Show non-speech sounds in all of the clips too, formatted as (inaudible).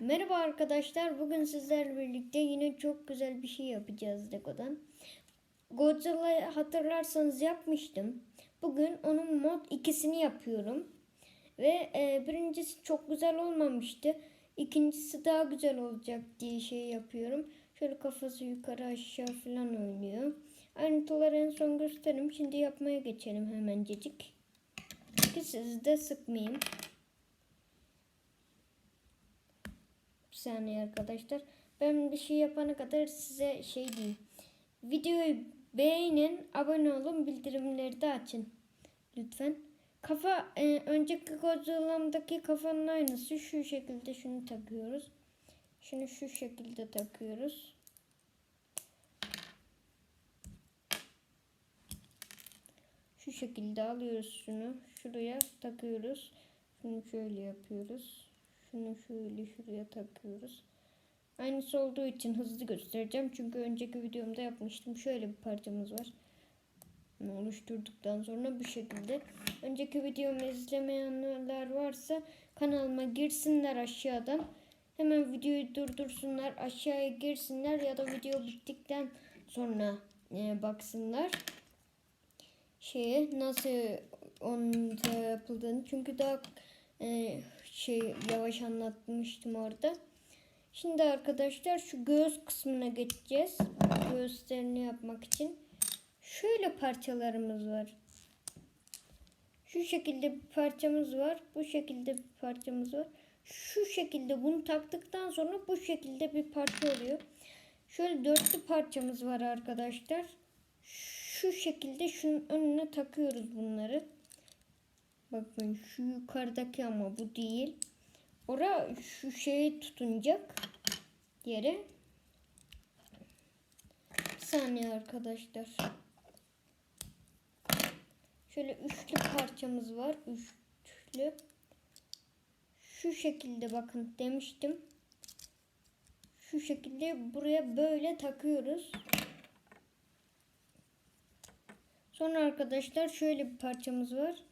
Merhaba arkadaşlar. Bugün sizlerle birlikte yine çok güzel bir şey yapacağız Lego'dan. Godzilla'yı hatırlarsanız yapmıştım. Bugün onun mod ikisini yapıyorum. Ve e, birincisi çok güzel olmamıştı. İkincisi daha güzel olacak diye şey yapıyorum. Şöyle kafası yukarı aşağı falan oynuyor. Ayrıntıları en son gösteririm. Şimdi yapmaya geçelim hemencecik. Ki sizi de sıkmayayım. Saniye arkadaşlar. Ben bir şey yapana kadar size şey diyeyim. Videoyu beğenin, abone olun, bildirimleri de açın. Lütfen. Kafa e, önceki Godzilla'mdaki kafanın aynısı. Şu şekilde şunu takıyoruz. Şunu şu şekilde takıyoruz. Şu şekilde alıyoruz şunu. Şuraya takıyoruz. Şunu şöyle yapıyoruz. Şunu şöyle şuraya takıyoruz. Aynısı olduğu için hızlı göstereceğim. Çünkü önceki videomda yapmıştım. Şöyle bir parçamız var. Bunu oluşturduktan sonra bu şekilde. Önceki videomu izlemeyenler varsa kanalıma girsinler aşağıdan. Hemen videoyu durdursunlar. Aşağıya girsinler ya da video bittikten sonra e, baksınlar. Şeye nasıl onda yapıldığını. Çünkü daha e, şey yavaş anlatmıştım orada. Şimdi arkadaşlar şu göğüs kısmına geçeceğiz. Göğüslerini yapmak için. Şöyle parçalarımız var. Şu şekilde bir parçamız var. Bu şekilde bir parçamız var. Şu şekilde bunu taktıktan sonra bu şekilde bir parça oluyor. Şöyle dörtlü parçamız var arkadaşlar. Şu şekilde şunun önüne takıyoruz bunları. Bakın şu yukarıdaki ama bu değil. Ora şu şeyi tutunacak yere. Bir saniye arkadaşlar. Şöyle üçlü parçamız var. Üçlü. Şu şekilde bakın demiştim. Şu şekilde buraya böyle takıyoruz. Sonra arkadaşlar şöyle bir parçamız var.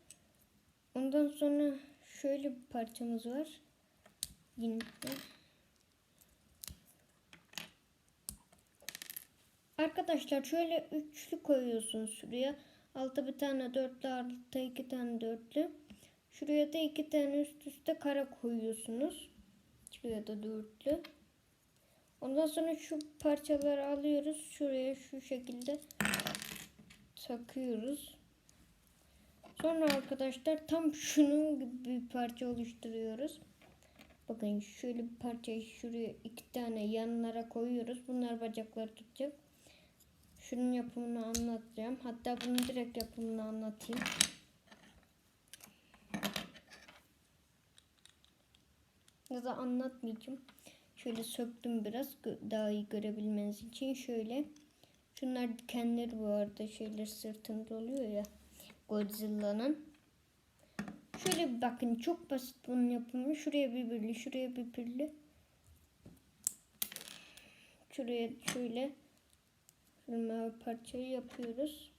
Ondan sonra şöyle bir parçamız var. Yine Arkadaşlar şöyle üçlü koyuyorsunuz şuraya. Altta bir tane dörtlü, altta iki tane dörtlü. Şuraya da iki tane üst üste kara koyuyorsunuz. Şuraya da dörtlü. Ondan sonra şu parçaları alıyoruz. Şuraya şu şekilde takıyoruz. Sonra arkadaşlar tam şunun gibi bir parça oluşturuyoruz. Bakın şöyle bir parçayı şuraya iki tane yanlara koyuyoruz. Bunlar bacakları tutacak. Şunun yapımını anlatacağım. Hatta bunun direkt yapımını anlatayım. Ya da anlatmayacağım. Şöyle söktüm biraz daha iyi görebilmeniz için. Şöyle. Şunlar dikenleri bu arada şeyler sırtında oluyor ya. Godzilla'nın. Şöyle bir bakın çok basit bunun yapımı. Şuraya bir birli, şuraya bir birli. Şuraya şöyle mavi parçayı yapıyoruz.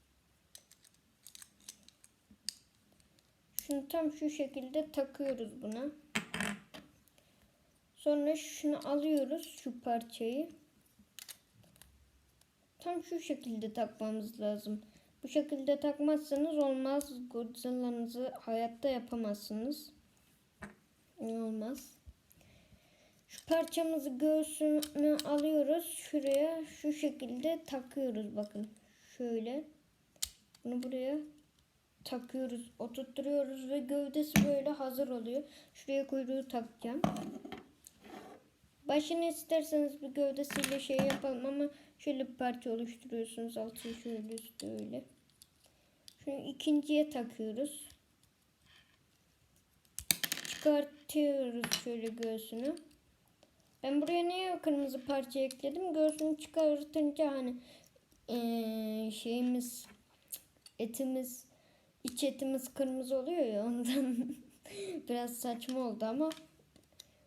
Şunu tam şu şekilde takıyoruz buna. Sonra şunu alıyoruz şu parçayı. Tam şu şekilde takmamız lazım. Bu şekilde takmazsanız olmaz. Godzilla'nızı hayatta yapamazsınız. Olmaz. Şu parçamızı göğsünü alıyoruz. Şuraya şu şekilde takıyoruz. Bakın şöyle. Bunu buraya takıyoruz. Oturtturuyoruz ve gövdesi böyle hazır oluyor. Şuraya kuyruğu takacağım. Başını isterseniz bir gövdesiyle şey yapalım ama şöyle bir parça oluşturuyorsunuz. Altı şöyle üstü öyle. Şunu ikinciye takıyoruz. Çıkartıyoruz şöyle göğsünü. Ben buraya niye kırmızı parça ekledim? Göğsünü çıkartınca hani ee, şeyimiz etimiz iç etimiz kırmızı oluyor ya ondan (laughs) biraz saçma oldu ama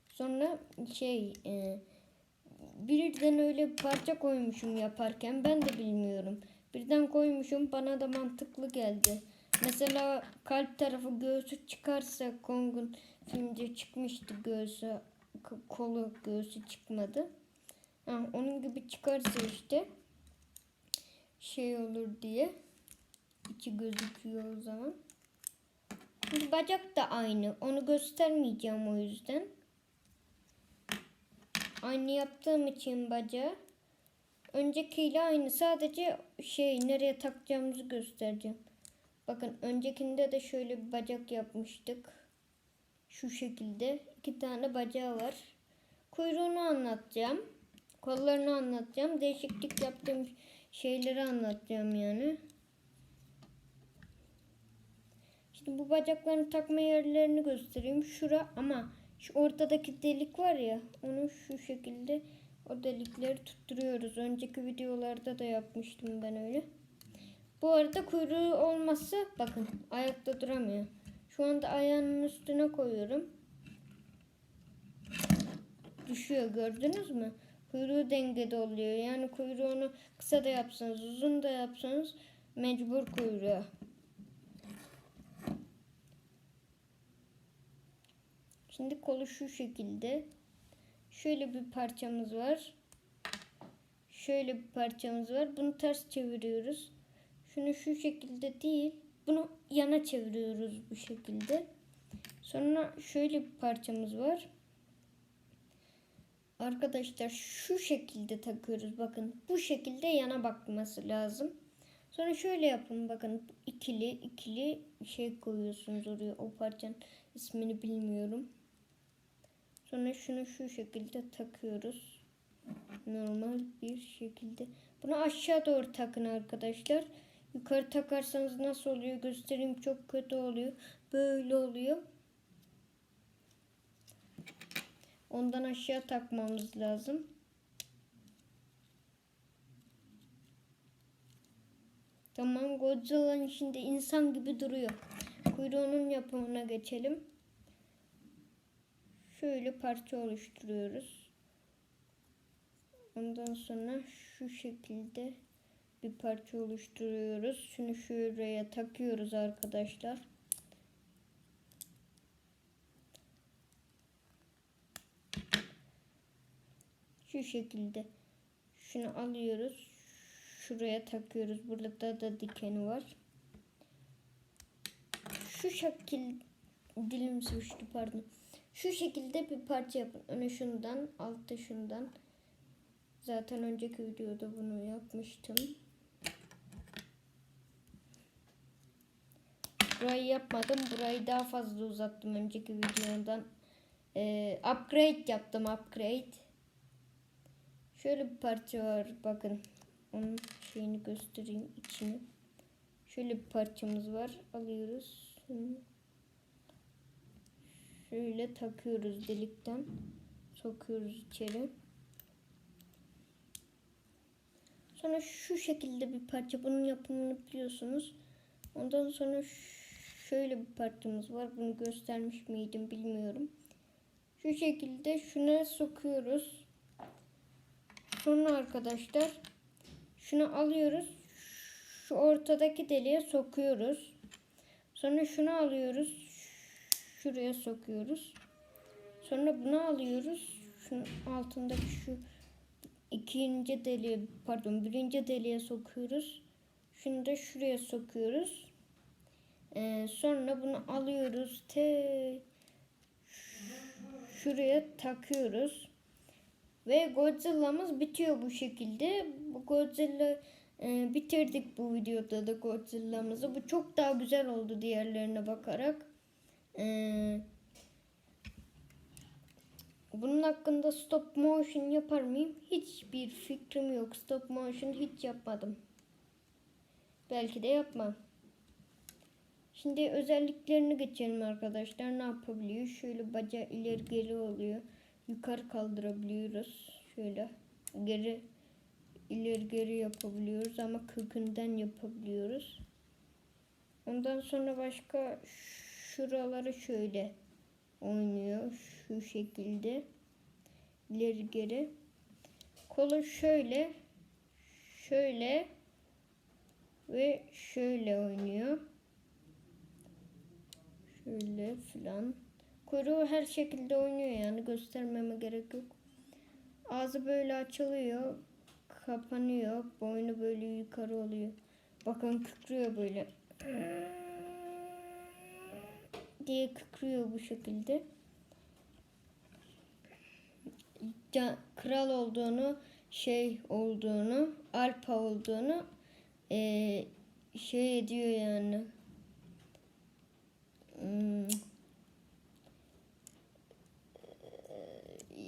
sonra şey e, birden öyle parça koymuşum yaparken ben de bilmiyorum. Birden koymuşum bana da mantıklı geldi. Mesela kalp tarafı göğsü çıkarsa Kong'un filmde çıkmıştı göğsü kolu göğsü çıkmadı. Ha, onun gibi çıkarsa işte şey olur diye içi gözüküyor o zaman. Şimdi bacak da aynı. Onu göstermeyeceğim o yüzden. Aynı yaptığım için bacağı. Öncekiyle aynı. Sadece şey nereye takacağımızı göstereceğim. Bakın öncekinde de şöyle bir bacak yapmıştık. Şu şekilde. iki tane bacağı var. Kuyruğunu anlatacağım. Kollarını anlatacağım. Değişiklik yaptığım şeyleri anlatacağım yani. Şimdi bu bacaklarını takma yerlerini göstereyim. Şura ama şu ortadaki delik var ya onu şu şekilde o delikleri tutturuyoruz. Önceki videolarda da yapmıştım ben öyle. Bu arada kuyruğu olmazsa bakın ayakta duramıyor. Şu anda ayağının üstüne koyuyorum. Düşüyor gördünüz mü? Kuyruğu dengede oluyor. Yani kuyruğunu kısa da yapsanız uzun da yapsanız mecbur kuyruğa. Şimdi kolu şu şekilde. Şöyle bir parçamız var. Şöyle bir parçamız var. Bunu ters çeviriyoruz. Şunu şu şekilde değil. Bunu yana çeviriyoruz bu şekilde. Sonra şöyle bir parçamız var. Arkadaşlar şu şekilde takıyoruz. Bakın bu şekilde yana bakması lazım. Sonra şöyle yapın bakın ikili ikili şey koyuyorsunuz oraya o parçanın ismini bilmiyorum. Sonra şunu şu şekilde takıyoruz. Normal bir şekilde. Bunu aşağı doğru takın arkadaşlar. Yukarı takarsanız nasıl oluyor göstereyim. Çok kötü oluyor. Böyle oluyor. Ondan aşağı takmamız lazım. Tamam Godzilla'nın içinde insan gibi duruyor. Kuyruğunun yapımına geçelim. Şöyle parça oluşturuyoruz. Ondan sonra şu şekilde bir parça oluşturuyoruz. Şunu şuraya takıyoruz arkadaşlar. Şu şekilde şunu alıyoruz. Şuraya takıyoruz. Burada da dikeni var. Şu şekil dilim sürçtü pardon. Şu şekilde bir parça yapın. Öne şundan, altta şundan. Zaten önceki videoda bunu yapmıştım. Burayı yapmadım. Burayı daha fazla uzattım önceki videodan. Ee, upgrade yaptım upgrade. Şöyle bir parça var bakın. Onun şeyini göstereyim içini. Şöyle bir parçamız var. Alıyoruz. Şunu şöyle takıyoruz delikten. Sokuyoruz içeri. Sonra şu şekilde bir parça. Bunun yapımını biliyorsunuz. Ondan sonra şöyle bir parçamız var. Bunu göstermiş miydim bilmiyorum. Şu şekilde şuna sokuyoruz. Sonra arkadaşlar şunu alıyoruz. Şu ortadaki deliğe sokuyoruz. Sonra şunu alıyoruz. Şuraya sokuyoruz. Sonra bunu alıyoruz. Şunun altındaki şu ikinci deliğe pardon birinci deliğe sokuyoruz. Şunu da şuraya sokuyoruz. Ee, sonra bunu alıyoruz. Te şuraya takıyoruz. Ve Godzilla'mız bitiyor bu şekilde. Bu Godzilla e, bitirdik bu videoda da Godzilla'mızı. Bu çok daha güzel oldu diğerlerine bakarak. E, bunun hakkında stop motion yapar mıyım? Hiçbir fikrim yok. Stop motion hiç yapmadım. Belki de yapmam. Şimdi özelliklerini geçelim arkadaşlar. Ne yapabiliyor? Şöyle bacağı ileri geri oluyor. Yukarı kaldırabiliyoruz. Şöyle geri ileri geri yapabiliyoruz ama kökünden yapabiliyoruz. Ondan sonra başka şuraları şöyle oynuyor. Şu şekilde ileri geri. Kolu şöyle şöyle ve şöyle oynuyor. Şöyle filan. Kuyruğu her şekilde oynuyor yani göstermeme gerek yok. Ağzı böyle açılıyor, kapanıyor. Boynu böyle yukarı oluyor. Bakın kükrüyor böyle. Diye kükrüyor bu şekilde. Can- kral olduğunu, şey olduğunu, alfa olduğunu eee, şey ediyor yani. Hmm.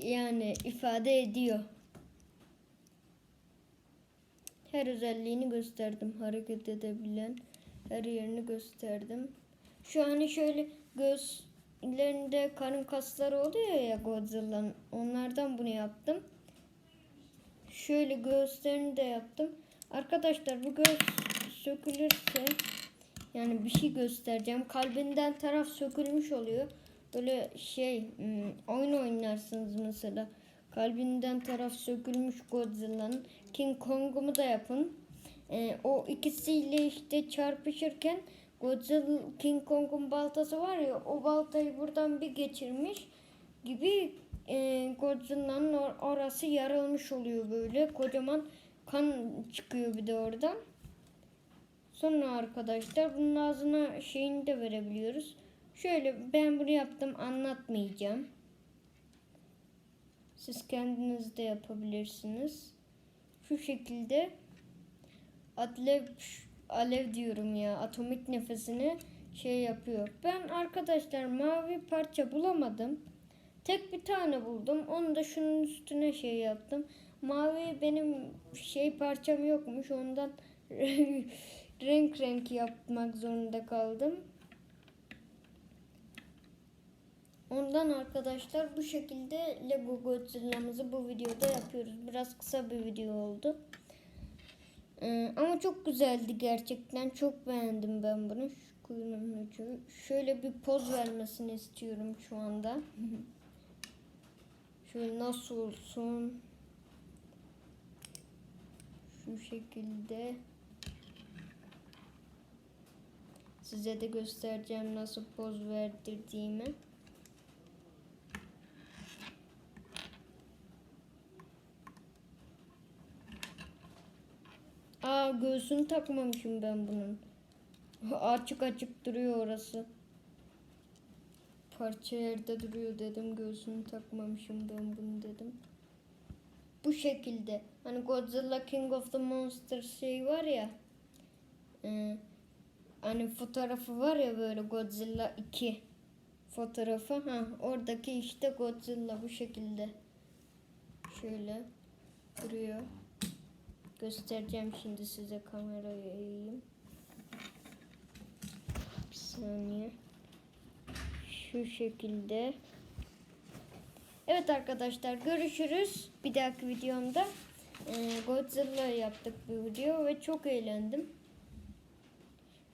Yani ifade ediyor. Her özelliğini gösterdim. Hareket edebilen her yerini gösterdim. Şu hani şöyle gözlerinde karın kasları oluyor ya Godzilla'nın. Onlardan bunu yaptım. Şöyle göğüslerini de yaptım. Arkadaşlar bu göğüs sökülürse yani bir şey göstereceğim. Kalbinden taraf sökülmüş oluyor. Böyle şey hmm, oyun oynarsınız mesela. Kalbinden taraf sökülmüş Godzilla'nın. King Kong'umu da yapın. Ee, o ikisiyle işte çarpışırken Godzilla King Kong'un baltası var ya o baltayı buradan bir geçirmiş gibi e, Godzilla'nın or- orası yarılmış oluyor böyle. Kocaman kan çıkıyor bir de oradan. Sonra arkadaşlar bunun ağzına şeyini de verebiliyoruz. Şöyle ben bunu yaptım anlatmayacağım. Siz kendiniz de yapabilirsiniz. Şu şekilde alev alev diyorum ya atomik nefesini şey yapıyor. Ben arkadaşlar mavi parça bulamadım. Tek bir tane buldum. Onu da şunun üstüne şey yaptım. Mavi benim şey parçam yokmuş. Ondan (laughs) renk renk yapmak zorunda kaldım. Ondan arkadaşlar bu şekilde Lego Godzilla'mızı bu videoda yapıyoruz. Biraz kısa bir video oldu. Ee, ama çok güzeldi gerçekten. Çok beğendim ben bunu. Şu kuyunun ucu. Şöyle bir poz vermesini istiyorum şu anda. (laughs) Şöyle nasıl olsun? Şu şekilde. Size de göstereceğim nasıl poz verdirdiğimi. Göğsünü takmamışım ben bunun. (laughs) Açık açık duruyor orası. Parça yerde duruyor dedim. Göğsünü takmamışım ben bunu dedim. Bu şekilde. Hani Godzilla King of the Monsters şey var ya. e, hani fotoğrafı var ya böyle Godzilla 2 fotoğrafı. Ha oradaki işte Godzilla bu şekilde. Şöyle duruyor. Göstereceğim şimdi size kamerayı eğeyim. Bir saniye. Şu şekilde. Evet arkadaşlar görüşürüz. Bir dahaki videomda ee, Godzilla yaptık bir video ve çok eğlendim.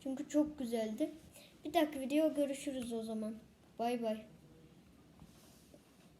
Çünkü çok güzeldi. Bir dahaki video görüşürüz o zaman. Bay bay.